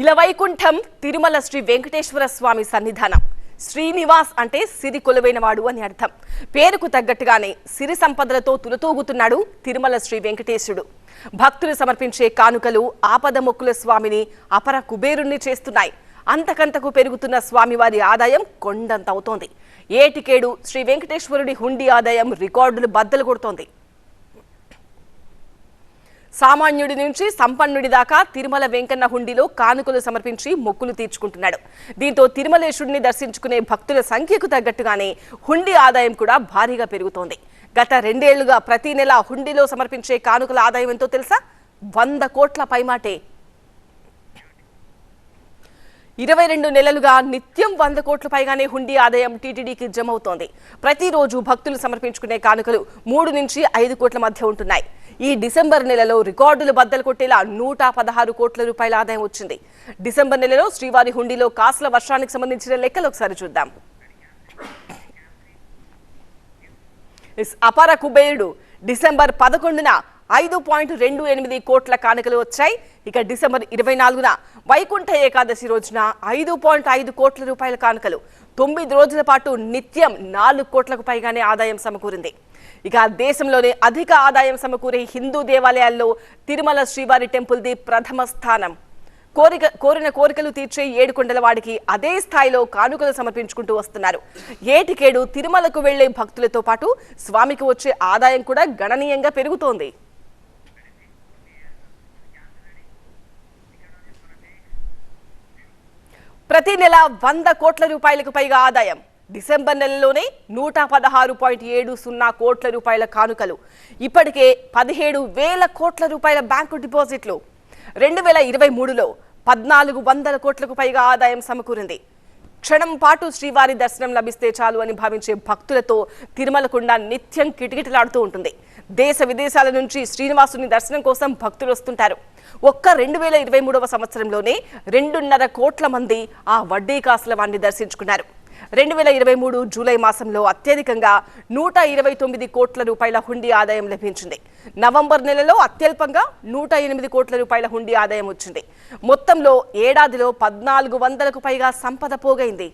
ఇలవైకుంఠం తిరుమల శ్రీ వెంకటేశ్వర స్వామి సన్నిధానం. శ్రీనివాస్ అంటే సిరి కొలువైనవాడు అని అర్థం. పేరుకు తగ్గట్టుగానే సిరి సంపదలతో తులతూగుతున్నాడు తిరుమల శ్రీ వెంకటేశుడు. భక్తులు సమర్పించే కానుకలు ఆపద మొక్కుల స్వామిని అపర కుబేరుణ్ణి చేస్తున్నాయి. అంతకంతకు పెరుగుతున్న స్వామివారి ఆదాయం కొండంత అవుతోంది. ఏటికేడు శ్రీ వెంకటేశ్వరుడి హుండీ ఆదాయం రికార్డులు బద్దలు కొడుతోంది. సామాన్యుడి నుంచి సంపన్నుడి దాకా తిరుమల వెంకన్న హుండీలో కానుకలు సమర్పించి మొక్కులు తీర్చుకుంటున్నాడు. దీంతో తిరుమలేశుడిని దర్శించుకునే భక్తుల సంఖ్యకు తగ్గట్టుగానే హుండీ ఆదాయం కూడా భారీగా పెరుగుతోంది. గత రెండేళ్ళుగా ప్రతి నెల హుండీలో సమర్పించే కానుకల ఆదాయం ఎంతో తెలుసా? వంద కోట్ల పైమాటే. ఇరవై రెండు నెలలుగా నిత్యం వంద కోట్ల పైగానే హుండీ ఆదాయం టీటీడీకి జమవుతోంది. ప్రతిరోజు భక్తులు సమర్పించుకునే కానుకలు మూడు నుంచి ఐదు కోట్ల మధ్య ఉంటున్నాయి. ఈ డిసెంబర్ నెలలో రికార్డులు బద్దలు కొట్టేలా నూట పదహారు కోట్ల రూపాయల ఆదాయం వచ్చింది. డిసెంబర్ నెలలో శ్రీవారి హుండీలో కాసుల వర్షానికి సంబంధించిన లెక్కలు ఒకసారి చూద్దాం. అపార కుబేరుడు. డిసెంబర్ పదకొండున ఐదు పాయింట్ రెండు ఎనిమిది కోట్ల కానుకలు వచ్చాయి. ఇక డిసెంబర్ ఇరవై నాలుగున వైకుంఠ ఏకాదశి రోజున ఐదు పాయింట్ ఐదు కోట్ల రూపాయల కానుకలు. తొమ్మిది రోజుల పాటు నిత్యం నాలుగు కోట్లకు పైగానే ఆదాయం సమకూరింది. ఇక దేశంలోనే అధిక ఆదాయం సమకూరే హిందూ దేవాలయాల్లో తిరుమల శ్రీవారి టెంపుల్ది ప్రథమ స్థానం. కోరిక కోరిన కోరికలు తీర్చే ఏడుకొండల వాడికి అదే స్థాయిలో కానుకలు సమర్పించుకుంటూ వస్తున్నారు. ఏటికేడు తిరుమలకు వెళ్ళే భక్తులతో పాటు స్వామికి వచ్చే ఆదాయం కూడా గణనీయంగా పెరుగుతోంది. ప్రతి నెల వంద కోట్ల రూపాయలకు పైగా ఆదాయం. డిసెంబర్ నెలలోనే నూట పదహారు పాయింట్ ఏడు సున్నా కోట్ల రూపాయల కానుకలు. ఇప్పటికే పదిహేడు వేల కోట్ల రూపాయల బ్యాంకు డిపాజిట్లు. రెండు వేల ఇరవై మూడులో పద్నాలుగు వందల కోట్లకు పైగా ఆదాయం సమకూరింది. క్షణం పాటు శ్రీవారి దర్శనం లభిస్తే చాలు అని భావించే భక్తులతో తిరుమలకుండా నిత్యం కిటకిటలాడుతూ ఉంటుంది. దేశ విదేశాల నుంచి శ్రీనివాసుని దర్శనం కోసం భక్తులు వస్తుంటారు. ఒక్క రెండు వేల ఇరవై మూడవ సంవత్సరంలోనే రెండున్నర కోట్ల మంది ఆ వడ్డీ కాసుల వాణ్ణి దర్శించుకున్నారు. రెండు వేల ఇరవై మూడు జూలై మాసంలో అత్యధికంగా నూట ఇరవై తొమ్మిది కోట్ల రూపాయల హుండీ ఆదాయం లభించింది. నవంబర్ నెలలో అత్యల్పంగా నూట ఎనిమిది కోట్ల రూపాయల హుండీ ఆదాయం వచ్చింది. మొత్తంలో ఏడాదిలో పద్నాలుగు వందలకు పైగా సంపద పోగైంది.